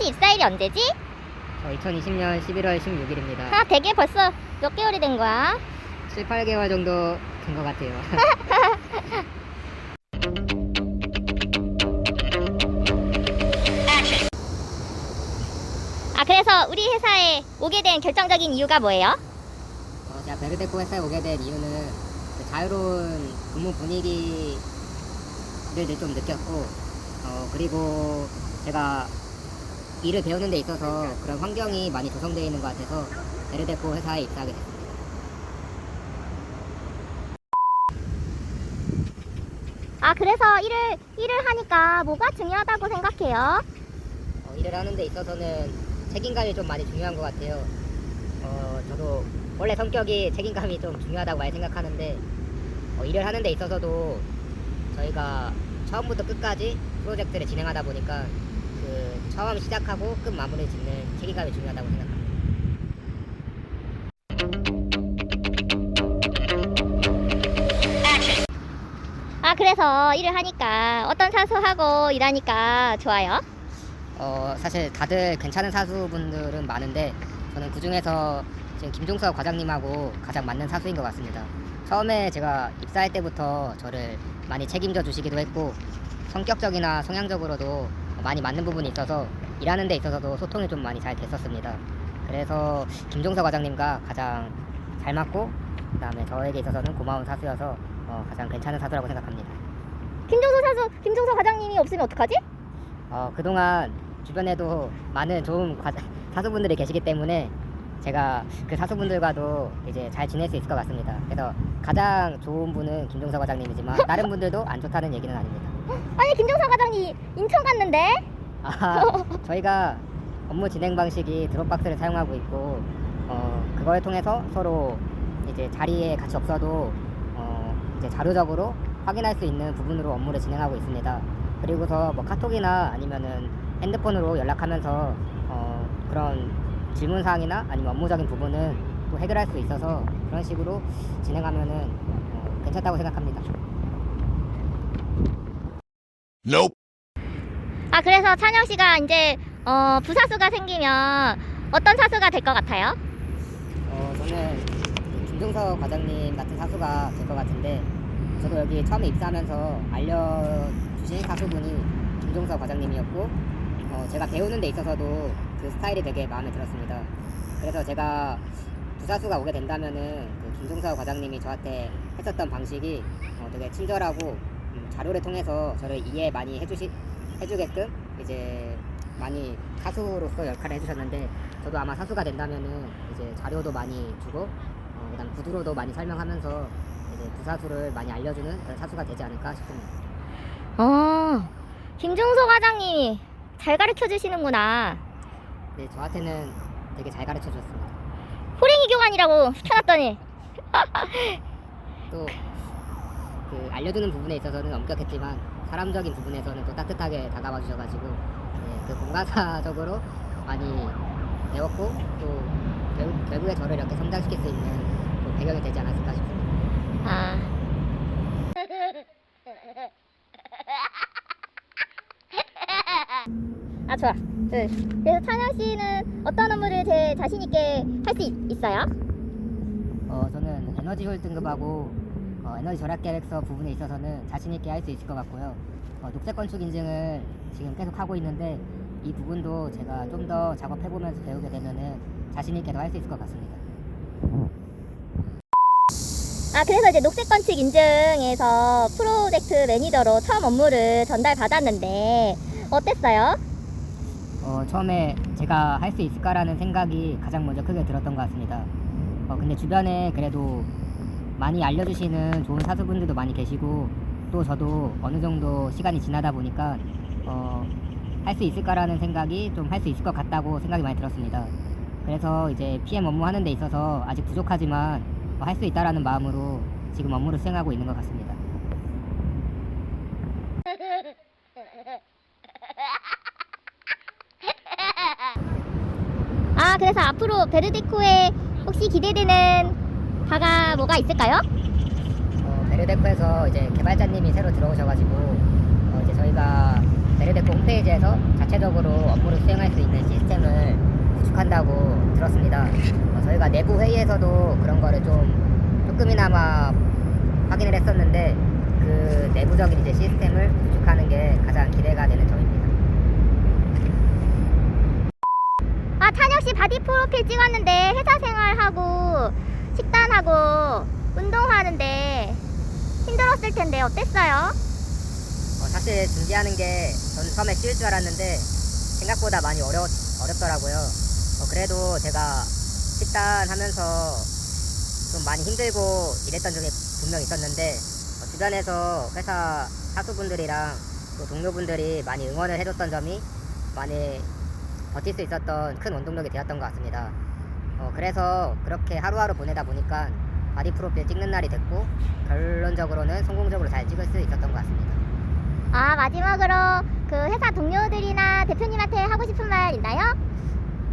씨 입사일이 언제지? 저 2020년 11월 16일입니다. 아, 되게 벌써 몇 개월이 된 거야? 7, 8개월 정도 된 것 같아요. 아, 그래서 우리 회사에 오게 된 결정적인 이유가 뭐예요? 어, 제가 베르데코 회사에 오게 된 이유는 그 자유로운 근무 분위기를 좀 느꼈고, 어, 그리고 제가 일을 배우는 데 있어서 그런 환경이 많이 조성되어 있는 것 같아서 베르데코 회사에 입사하게 됐습니다. 아, 그래서 일을, 일을 하니까 뭐가 중요하다고 생각해요? 어, 일을 하는 데 있어서는 책임감이 좀 많이 중요한 것 같아요. 어, 저도 원래 성격이 책임감이 좀 중요하다고 많이 생각하는데 어, 일을 하는 데 있어서도 저희가 처음부터 끝까지 프로젝트를 진행하다 보니까 그 처음 시작하고 끝 마무리 짓는 책임감이 중요하다고 생각합니다. 아, 그래서 일을 하니까 어떤 사수하고 일하니까 좋아요? 어, 사실 다들 괜찮은 사수분들은 많은데 저는 그 중에서 지금 김종서 과장님하고 가장 맞는 사수인 것 같습니다. 처음에 제가 입사할 때부터 저를 많이 책임져 주시기도 했고 성격적이나 성향적으로도 많이 맞는 부분이 있어서 일하는 데 있어서도 소통이 좀 많이 잘 됐었습니다. 그래서 김종서 과장님과 가장 잘 맞고 그다음에 저에게 있어서는 고마운 사수여서 어, 가장 괜찮은 사수라고 생각합니다. 김종서 사수, 김종서 과장님이 없으면 어떡하지? 어, 그동안 주변에도 많은 좋은 과, 사수분들이 계시기 때문에 제가 그 사수분들과도 이제 잘 지낼 수 있을 것 같습니다. 그래서 가장 좋은 분은 김종서 과장님이지만 다른 분들도 안 좋다는 얘기는 아닙니다. 아니, 김종서 과장님 인천 갔는데? 아, 저희가 업무 진행 방식이 드롭박스를 사용하고 있고 어, 그걸 통해서 서로 이제 자리에 같이 없어도 어, 이제 자료적으로 확인할 수 있는 부분으로 업무를 진행하고 있습니다. 그리고서 뭐 카톡이나 아니면은 핸드폰으로 연락하면서 어, 그런 질문 사항이나 아니면 업무적인 부분은 또 해결할 수 있어서 그런 식으로 진행하면은 어, 괜찮다고 생각합니다. Nope. 아, 그래서 찬혁 씨가 이제 어, 부사수가 생기면 어떤 사수가 될 것 같아요? 어, 저는 그 김종서 과장님 같은 사수가 될 것 같은데 저도 여기 처음에 입사하면서 알려주신 사수분이 김종서 과장님이었고 어, 제가 배우는 데 있어서도 그 스타일이 되게 마음에 들었습니다. 그래서 제가 부사수가 오게 된다면은 그 김종서 과장님이 저한테 했었던 방식이 어, 되게 친절하고 음, 자료를 통해서 저를 이해 많이 해주시 해주게끔 이제 많이 사수로서 역할을 해주셨는데 저도 아마 사수가 된다면은 이제 자료도 많이 주고 어, 그다음 구두로도 많이 설명하면서 이제 부사수를 많이 알려주는 그런 사수가 되지 않을까 싶습니다. 어, 김종서 과장님이 잘 가르쳐 주시는구나. 네, 저한테는 되게 잘 가르쳐 주셨습니다. 호랭이 교관이라고 시켜놨더니. 또 그 알려주는 부분에 있어서는 엄격했지만 사람적인 부분에서는 또 따뜻하게 다가와 주셔가지고 네, 그 공과사적으로 많이 배웠고 또 결, 결국에 저를 이렇게 성장시킬 수 있는 또 배경이 되지 않았을까 싶습니다. 아. 아 좋아. 네. 그래서 찬혁 씨는 어떤 업무를 제일 자신 있게 할 수 있어요? 어, 저는 에너지 효율 등급하고 어, 에너지 절약 계획서 부분에 있어서는 자신 있게 할 수 있을 것 같고요. 어, 녹색 건축 인증을 지금 계속 하고 있는데 이 부분도 제가 좀 더 작업해 보면서 배우게 되면은 자신 있게 더할수 있을 것 같습니다. 아 그래서 이제 녹색 건축 인증에서 프로젝트 매니저로 처음 업무를 전달 받았는데 어땠어요? 어, 처음에 제가 할 수 있을까라는 생각이 가장 먼저 크게 들었던 것 같습니다. 어, 근데 주변에 그래도 많이 알려주시는 좋은 사수분들도 많이 계시고 또 저도 어느 정도 시간이 지나다 보니까 어, 할 수 있을까라는 생각이 좀 할 수 있을 것 같다고 생각이 많이 들었습니다. 그래서 이제 PM 업무 하는 데 있어서 아직 부족하지만 뭐할수 있다라는 마음으로 지금 업무를 수행하고 있는 것 같습니다. 아 그래서 앞으로 베르디코에 혹시 기대되는 바가 뭐가 있을까요? 어, 베르데코에서 이제 개발자님이 새로 들어오셔가지고 어, 이제 저희가 베르데코 홈페이지에서 자체적으로 업무를 수행할 수 있는 시스템을 구축한다고 들었습니다. 어, 저희가 내부 회의에서도 그런 거를 좀 조금이나마 확인을 했었는데 그 내부적인 이제 시스템을 구축하는 게 가장 기대가 되는 점입니다. 아 찬혁 씨 바디 프로필 찍었는데 회사 생활하고 식단하고 운동하는데 힘들었을 텐데 어땠어요? 어, 사실 준비하는 게 저는 처음에 쉬울 줄 알았는데 생각보다 많이 어려, 어렵더라고요. 어, 그래도 제가 식단하면서 좀 많이 힘들고 이랬던 적이 분명 있었는데 어, 주변에서 회사 사수분들이랑 또 동료분들이 많이 응원을 해줬던 점이 많이 버틸 수 있었던 큰 원동력이 되었던 것 같습니다. 어, 그래서 그렇게 하루하루 보내다 보니까 바디 프로필 찍는 날이 됐고 결론적으로는 성공적으로 잘 찍을 수 있었던 것 같습니다. 아 마지막으로 그 회사 동료들이나 대표님한테 하고 싶은 말 있나요?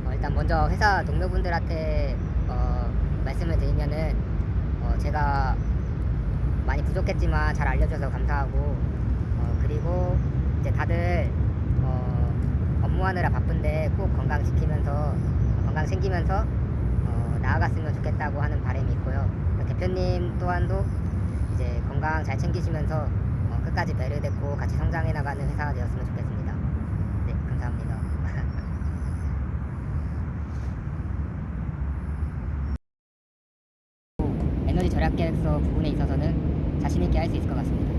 어, 일단 먼저 회사 동료분들한테 어, 말씀을 드리면은 어, 제가 많이 부족했지만 잘 알려줘서 감사하고 어, 그리고 이제 다들 어, 업무하느라 바쁜데 꼭 건강 지키면서 건강 챙기면서 어, 나아갔으면 좋겠다고 하는 바람이 있고요. 대표님 또한도 이제 건강 잘 챙기시면서 어, 끝까지 배려됐고 같이 성장해 나가는 회사가 되었으면 좋겠습니다. 네, 감사합니다. 에너지 절약 계획서 부분에 있어서는 자신 있게 할 수 있을 것 같습니다.